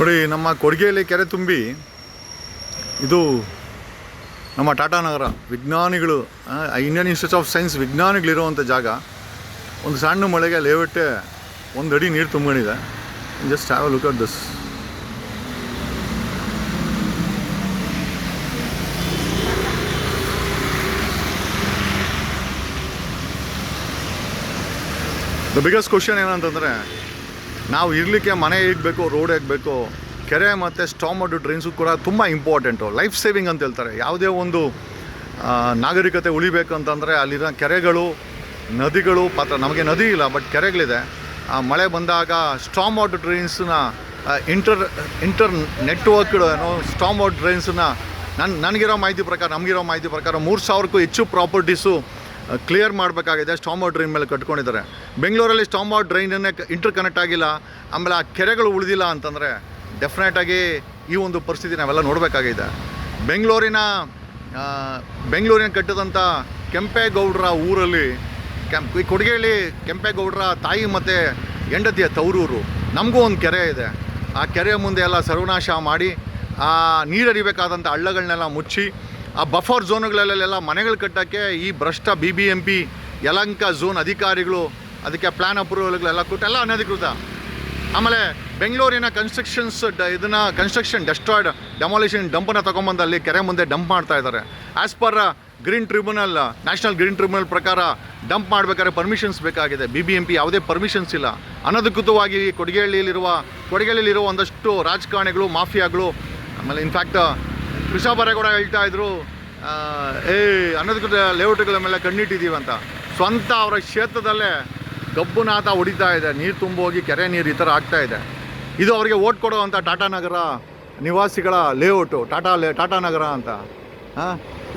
ನೋಡಿ, ನಮ್ಮ ಕೊಡುಗೆಯಲ್ಲಿ ಕೆರೆ ತುಂಬಿ, ಇದು ನಮ್ಮ ಟಾಟಾ ನಗರ, ವಿಜ್ಞಾನಿಗಳು ಇಂಡಿಯನ್ ಇನ್ಸ್ಟಿಟ್ಯೂಟ್ ಆಫ್ ಸೈನ್ಸ್ ವಿಜ್ಞಾನಿಗಳಿರುವಂಥ ಜಾಗ. ಒಂದು ಸಣ್ಣ ಮಳೆಗೆ ಲೇವಟ್ಟೆ ಒಂದು ಅಡಿ ನೀರು ತುಂಬಿಕೊಂಡಿದೆ. Just have look at this the biggest question ಏನಂತಂದರೆ ನಾವು ಇರಲಿಕ್ಕೆ ಮನೆ ಇಡಬೇಕು ರೋಡ್ ಇಡಬೇಕು ಕೆರೆ ಮತ್ತು ಸ್ಟಾಮಡ್ ಡ್ರೈನ್ಸು ಕೂಡ ತುಂಬ ಇಂಪಾರ್ಟೆಂಟು ಲೈಫ್ ಸೇವಿಂಗ್ ಅಂತ ಹೇಳ್ತಾರೆ. ಯಾವುದೇ ಒಂದು ನಾಗರಿಕತೆ ಉಳಿಬೇಕು ಅಂತಂದರೆ ಅಲ್ಲಿರೋ ಕೆರೆಗಳು, ನದಿಗಳು ಪಾತ್ರ ನಮಗೆ ನದಿ ಇಲ್ಲ ಬಟ್ ಕೆರೆಗಳಿದೆ. ಆ, ಮಳೆ ಬಂದಾಗ ಸ್ಟಾಮ್ ವಾಟರ್ ಡ್ರೈನ್ಸ್ನ ಇಂಟರ್ ಇಂಟರ್ ನೆಟ್ವರ್ಕ್ ಏನೋ ಸ್ಟಾಮ್ ಡ್ರೈನ್ಸನ್ನ ನನ್ನ ನನಗಿರೋ ಮಾಹಿತಿ ಪ್ರಕಾರ, ನಮಗಿರೋ ಮಾಹಿತಿ ಪ್ರಕಾರ ಮೂರು ಸಾವಿರಕ್ಕೂ ಹೆಚ್ಚು ಪ್ರಾಪರ್ಟೀಸು ಕ್ಲಿಯರ್ ಮಾಡಬೇಕಾಗಿದೆ ಸ್ಟಾಮ್ ಡ್ರೈನ್ ಮೇಲೆ ಕಟ್ಕೊಂಡಿದ್ದಾರೆ. ಬೆಂಗಳೂರಲ್ಲಿ ವಾಟರ್ ಡ್ರೈನನ್ನೇ ಇಂಟರ್ ಕನೆಕ್ಟ್ ಆಗಿಲ್ಲ, ಆಮೇಲೆ ಆ ಕೆರೆಗಳು ಉಳಿದಿಲ್ಲ ಅಂತಂದರೆ ಡೆಫಿನೆಟಾಗಿ ಈ ಒಂದು ಪರಿಸ್ಥಿತಿ ನಾವೆಲ್ಲ ನೋಡಬೇಕಾಗಿದೆ. ಬೆಂಗಳೂರಿನ ಬೆಂಗಳೂರಿನ ಕಟ್ಟಿದಂಥ ಕೆಂಪೇಗೌಡರ ಊರಲ್ಲಿ ಕೆಂಪ್ ಈ ಕೊಡುಗೆಯಲ್ಲಿ ಕೆಂಪೇಗೌಡರ ತಾಯಿ ಮತ್ತು ಹೆಂಡತಿಯ ತವರೂರು, ನಮಗೂ ಒಂದು ಕೆರೆ ಇದೆ. ಆ ಕೆರೆಯ ಮುಂದೆ ಎಲ್ಲ ಸರ್ವನಾಶ ಮಾಡಿ, ಆ ನೀರು ಹರಿಬೇಕಾದಂಥ ಹಳ್ಳಗಳನ್ನೆಲ್ಲ ಮುಚ್ಚಿ, ಆ ಬಫರ್ ಝೋನ್ಗಳಲ್ಲೆಲ್ಲ ಮನೆಗಳು ಕಟ್ಟೋಕ್ಕೆ ಈ ಭ್ರಷ್ಟ B B M P Yelahanka zone ಅಧಿಕಾರಿಗಳು ಅದಕ್ಕೆ ಪ್ಲ್ಯಾನ್ ಅಪ್ರೂವಲ್ಗಳೆಲ್ಲ ಕೊಟ್ಟು ಎಲ್ಲ ಅನಧಿಕೃತ. ಆಮೇಲೆ ಬೆಂಗಳೂರಿನ ಕನ್ಸ್ಟ್ರಕ್ಷನ್ಸ್ ಡ ಇದನ್ನು ಕನ್ಸ್ಟ್ರಕ್ಷನ್ ಡೆಸ್ಟ್ರಾಯ್ಡ್ ಡೆಮಾಲಿಷನ್ ಡಂಪನ್ನು ತೊಗೊಂಬಂದು ಅಲ್ಲಿ ಕೆರೆ ಮುಂದೆ ಡಂಪ್ ಮಾಡ್ತಾ ಇದ್ದಾರೆ. As per green tribunal national green tribunal ಪ್ರಕಾರ ಡಂಪ್ ಮಾಡಬೇಕಾದ್ರೆ ಪರ್ಮಿಷನ್ಸ್ ಬೇಕಾಗಿದೆ. ಬಿ ಬಿ ಎಂ ಪಿ ಯಾವುದೇ ಪರ್ಮಿಷನ್ಸ್ ಇಲ್ಲ. ಅನಧಿಕೃತವಾಗಿ ಕೊಡಗೇಹಳ್ಳಿಯಲ್ಲಿರುವ ಕೊಡಗೇಹಳ್ಳಿಯಲ್ಲಿರುವ ಒಂದಷ್ಟು ರಾಜಕಾರಣಿಗಳು, ಮಾಫಿಯಾಗಳು, ಆಮೇಲೆ ಇನ್ಫ್ಯಾಕ್ಟ್ ಕೃಷಾ ಬರೇಗೌಡ ಹೇಳ್ತಾ ಇದ್ರು ಏ ಅನಧಿಕೃತ ಲೇಔಟ್ಗಳ ಮೇಲೆ ಕಣ್ಣಿಟ್ಟಿದ್ದೀವಿ ಅಂತ. ಸ್ವಂತ ಅವರ ಕ್ಷೇತ್ರದಲ್ಲೇ ಗಬ್ಬುನಾಥ ಹೊಡಿತಾ ಇದೆ, ನೀರು ತುಂಬೋಗಿ ಕೆರೆ ನೀರು ಈ ಥರ ಆಗ್ತಾ ಇದೆ. ಇದು ಅವರಿಗೆ ಓಟ್ ಕೊಡುವಂಥ ಟಾಟಾ ನಗರ ನಿವಾಸಿಗಳ ಲೇಔಟು ಟಾಟಾ ಲೇ ಟಾಟಾ ನಗರ ಅಂತ. ಹಾಂ?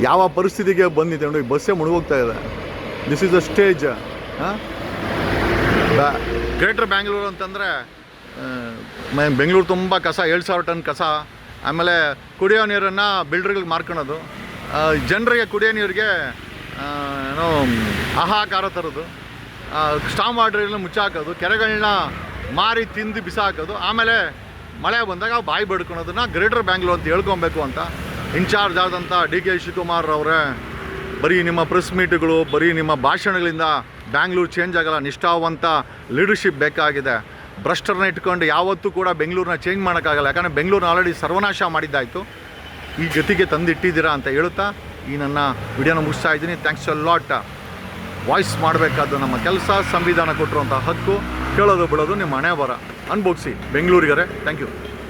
ಯಾವ ಪರಿಸ್ಥಿತಿಗೆ ಬಂದಿದೆ ನೋಡಿ, ಬಸ್ಸೇ ಮುಳುಗೋಗ್ತಾ ಇದೆ. ದಿಸ್ ಇಸ್ ಅ ಸ್ಟೇಜ್ ಹಾಂ? ಗ್ರೇಟರ್ ಬ್ಯಾಂಗ್ಳೂರು ಅಂತಂದರೆ ಬೆಂಗಳೂರು ತುಂಬ ಕಸ, ಏಳು ಸಾವಿರ ಟನ್ ಕಸ. ಆಮೇಲೆ ಕುಡಿಯೋ ನೀರನ್ನು ಬಿಲ್ಡರ್ಗಳಿಗೆ ಮಾರ್ಕೊಳೋದು. ಜನರಿಗೆ ಕುಡಿಯೋ ನೀರಿಗೆ ಏನೋ, ಆಹಾಕಾರ ತರೋದು. ಸ್ಟಾಮ್ ವಾಟ್ರನ್ನ ಮುಚ್ಚಾಕೋದು ಕೆರೆಗಳನ್ನ ಮಾರಿ ತಿಂದು ಬಿಸಾಕೋದು, ಆಮೇಲೆ ಮಳೆ ಬಂದಾಗ ಬಾಯಿ ಬಡ್ಕೊಳೋದನ್ನ ಗ್ರೇಟರ್ ಬ್ಯಾಂಗ್ಳೂರು ಅಂತ ಹೇಳ್ಕೊಬೇಕು ಅಂತ ಇನ್ಚಾರ್ಜ್ ಆದಂಥ ಡಿ ಕೆ ಶಿವಕುಮಾರ್ ಅವರೇ ಬರೀ ನಿಮ್ಮ ಪ್ರೆಸ್ ಮೀಟ್ಗಳು ಬರೀ ನಿಮ್ಮ ಭಾಷಣಗಳಿಂದ ಬ್ಯಾಂಗ್ಳೂರು ಚೇಂಜ್ ಆಗಲ್ಲ, ನಿಷ್ಠಾವಂತ ಲೀಡರ್ಶಿಪ್ ಬೇಕಾಗಿದೆ. ಭ್ರಷ್ಟರನ್ನ ಇಟ್ಕೊಂಡು ಯಾವತ್ತೂ ಕೂಡ ಬೆಂಗಳೂರನ್ನ ಚೇಂಜ್ ಮಾಡೋಕ್ಕಾಗಲ್ಲ, ಯಾಕಂದರೆ ಬೆಂಗಳೂರನ್ನ ಆಲ್ರೆಡಿ ಸರ್ವನಾಶ ಮಾಡಿದ್ದಾಯಿತು. ಈ ಗತಿಗೆ ತಂದಿಟ್ಟಿದ್ದೀರಾ ಅಂತ ಹೇಳುತ್ತಾ ಈ ನನ್ನ ವಿಡಿಯೋನ ಮುಗಿಸ್ತಾ ಇದ್ದೀನಿ. ಥ್ಯಾಂಕ್ಸ್ ಅ ಲಾಟ್ ವಾಯ್ಸ್ ಮಾಡಬೇಕಾದ ನಮ್ಮ ಕೆಲಸ, ಸಂವಿಧಾನ ಕೊಟ್ಟಿರುವಂಥ ಹಕ್ಕು, ಕೇಳೋದು, ಬಿಡೋದು ನಿಮ್ಮ ಹಣೆ ಬರ ಅನುಭವಿಸಿ ಬೆಂಗಳೂರಿಗರೆ ಥ್ಯಾಂಕ್ ಯು